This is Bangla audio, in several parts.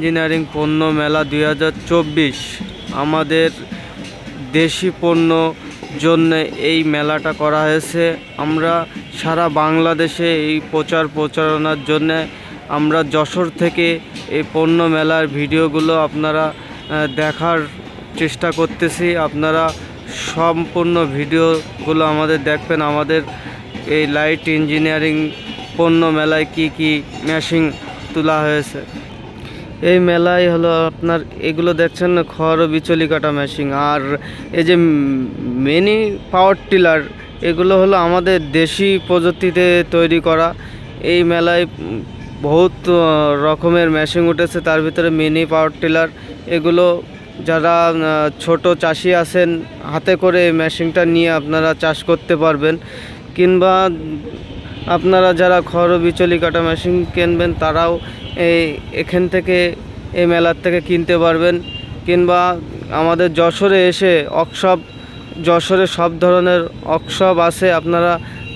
ইঞ্জিনিয়ারিং পণ্য মেলা দু হাজার চব্বিশ। আমাদের দেশি পণ্য জন্য এই মেলাটা করা হয়েছে। আমরা সারা বাংলাদেশে এই প্রচার প্রচারণার জন্য আমরা যশোর থেকে এই পণ্য মেলার ভিডিওগুলো আপনারা দেখার চেষ্টা করতেছি। আপনারা সম্পূর্ণ ভিডিওগুলো আমাদের দেখবেন। আমাদের এই লাইট ইঞ্জিনিয়ারিং পণ্য মেলায় কি কি মেশিন তোলা হয়েছে। এই মেলায় হলো আপনার এগুলো দেখছেন খড় ও বিচলি কাটা মেশিন আর এই যে মিনি পাওয়ার টিলার এগুলো হলো আমাদের দেশি প্রযুক্তিতে তৈরি করা। এই মেলায় বহুত রকমের মেশিন উঠেছে, তার ভিতরে মিনি পাওয়ার টিলার এগুলো যারা ছোট চাষি আছেন, হাতে করে এই মেশিনটা নিয়ে আপনারা চাষ করতে পারবেন। কিংবা আপনারা যারা খড় বিচলি কাটা মেশিন কিনবেন, তারাও এই এখান থেকে, এই মেলার থেকে কিনতে পারবেন। কিংবা আমাদের যশোরে এসে অক্সব যশোরে সব ধরনের অক্সব আছে। আপনারা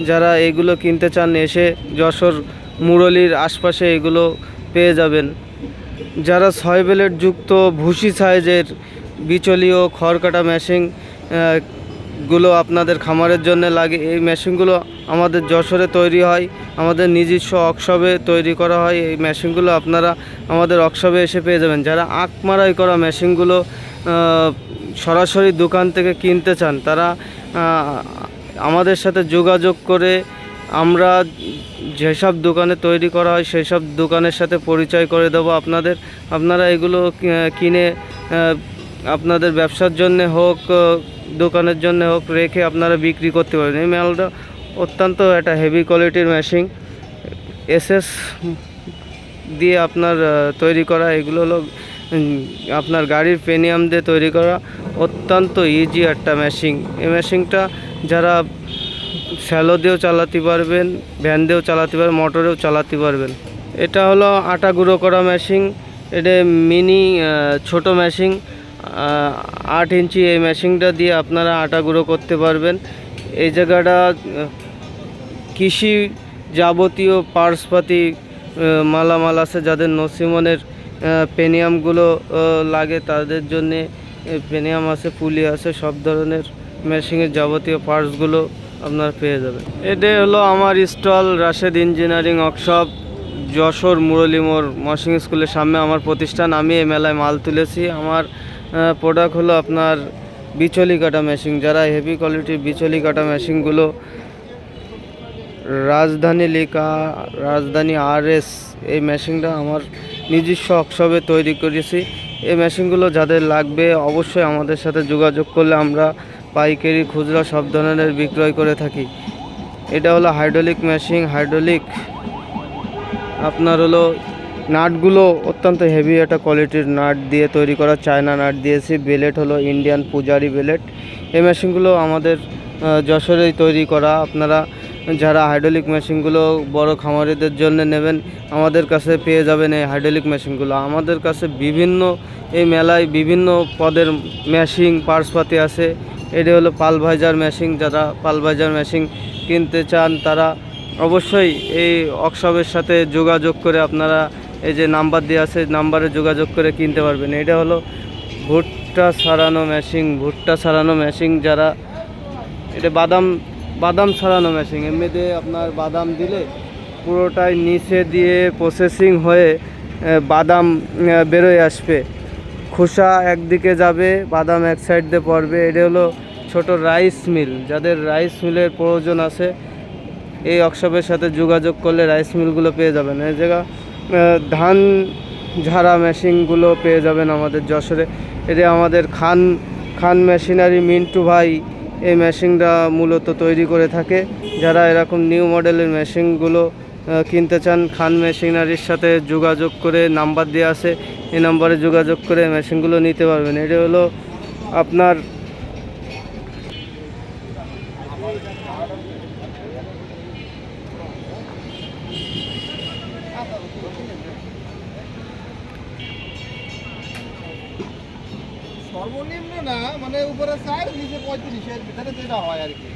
যারা এগুলো কিনতে চান, এসে যশোর মুরলির আশপাশে এগুলো পেয়ে যাবেন। যারা ছয় যুক্ত ভুসি সাইজের বিচলি ও খড় কাটা মেশিন গুলো আপনাদের খামারের জন্য লাগে, এই মেশিনগুলো আমাদের যশোরে তৈরি হয়, আমাদের নিজস্ব অক্সবে তৈরি করা হয়, এই মেশিনগুলো আপনারা আমাদের অক্সবে এসে পেয়ে যাবেন। যারা আঁক মারাই করা মেশিনগুলো সরাসরি দোকান থেকে কিনতে চান, তারা আমাদের সাথে যোগাযোগ করে আমরা যেসব দোকানে তৈরি করা হয় সেই সব দোকানের সাথে পরিচয় করে দেবো আপনাদের। আপনারা এগুলো কিনে আপনাদের ব্যবসার জন্য হোক দোকানের জন্য হোক রেখে আপনারা বিক্রি করতে পারেন। এই মালটা অত্যন্ত একটা হেভি কোয়ালিটির মেশিন এসএস দিয়ে আপনার তৈরি করা। এগুলো হলো আপনার গাড়ির পেনিয়াম দিয়ে তৈরি করা। অত্যন্ত ইজি একটা মেশিন এই মেশিনটা যারা শ্যালো দিয়েও চালাতে পারবেন ভ্যান দিয়েও চালাতে পারবেন, মোটরেও চালাতে পারবেন। এটা হলো আটা গুঁড়ো করা মেশিন এটা মিনি ছোট মেশিন আট ইঞ্চি এই মেশিনটা দিয়ে আপনারা আটা গুঁড়ো করতে পারবেন। এই জায়গাটা কৃষি যাবতীয় পার্সপাতি মালামাল আছে যাদের নসিমনের পেনিয়ামগুলো লাগে তাদের জন্যে পেনিয়াম আছে, পুলি আছে, সব ধরনের মেশিনের যাবতীয় পার্টসগুলো আপনারা পেয়ে যাবেন। এটা হলো আমার stall, Rashed engineering workshop, Jessore Murali মোড় মশিং স্কুলের সামনে আমার প্রতিষ্ঠান। আমি এই মেলায় মাল তুলেছি। আমার প্রোডাক্ট হলো আপনার বিচলি কাটা মেশিন যারা হেভি কোয়ালিটির বিচলি কাটা মেশিনগুলো রাজধানী লেখা রাজধানী আর এস এই মেশিনটা আমার নিজস্ব ওয়ার্কশপে তৈরি করেছি। এই মেশিনগুলো যাদের লাগবে অবশ্যই আমাদের সাথে যোগাযোগ করলে আমরা পাইকারি, খুচরা সব ধরনের বিক্রয় করে থাকি। এটা হলো হাইড্রোলিক মেশিন হাইড্রোলিক আপনার হলো নাটগুলো অত্যন্ত হেভি একটা কোয়ালিটির নাট দিয়ে তৈরি করা, চায়না নাট দিয়েছি। বেলেট হলো ইন্ডিয়ান পূজারি বেলেট এই মেশিনগুলো আমাদের যশোরেই তৈরি করা। আপনারা যারা হাইড্রোলিক মেশিনগুলো বড় খামারিদের জন্য নেবেন, আমাদের কাছে পেয়ে যাবেন এই হাইড্রোলিক মেশিনগুলো আমাদের কাছে বিভিন্ন, এই মেলায় বিভিন্ন পদের মেশিন পার্সপাতি আছে। এটি হলো পালভাইজার মেশিন যারা পালভাইজার মেশিন কিনতে চান, তারা অবশ্যই এই ওয়ার্কশপের সাথে যোগাযোগ করে আপনারা এই যে নাম্বার দেওয়া আছে, নাম্বারে যোগাযোগ করে কিনতে পারবেন। এটা হলো ভুট্টা সারানো মেশিন ভুট্টা সারানো মেশিন যারা, এটা বাদাম বাদাম সারানো মেশিন এমনিতে আপনার বাদাম দিলে পুরোটাই নিচে দিয়ে প্রসেসিং হয়ে বাদাম বেরোয় আসবে। খোসা একদিকে যাবে, বাদাম এক সাইড দিয়ে পড়বে। এটা হলো ছোট রাইস মিল যাদের রাইস মিলের প্রয়োজন আছে, এই ওয়ার্কশপের সাথে যোগাযোগ করলে রাইস মিলগুলো পেয়ে যাবেন। এই জায়গা ধান ঝাড়া মেশিনগুলো পেয়ে যাবেন আমাদের যশোরে। এটা আমাদের খান খান মেশিনারি মিন্টু ভাই এই মেশিনটা মূলত তৈরি করে থাকে। যারা এরকম নিউ মডেলের মেশিনগুলো কিনতে চান, খান মেশিনারির সাথে যোগাযোগ করে নাম্বার দেওয়া আছে এই নাম্বারে যোগাযোগ করে মেশিনগুলো নিতে পারবেন। এটা হলো আপনার সর্বনিম্ন না মানে উপরে চার নিচে পঁয়ত্রিশের ভিতরে যেটা হয় আর কি।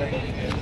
Thank you.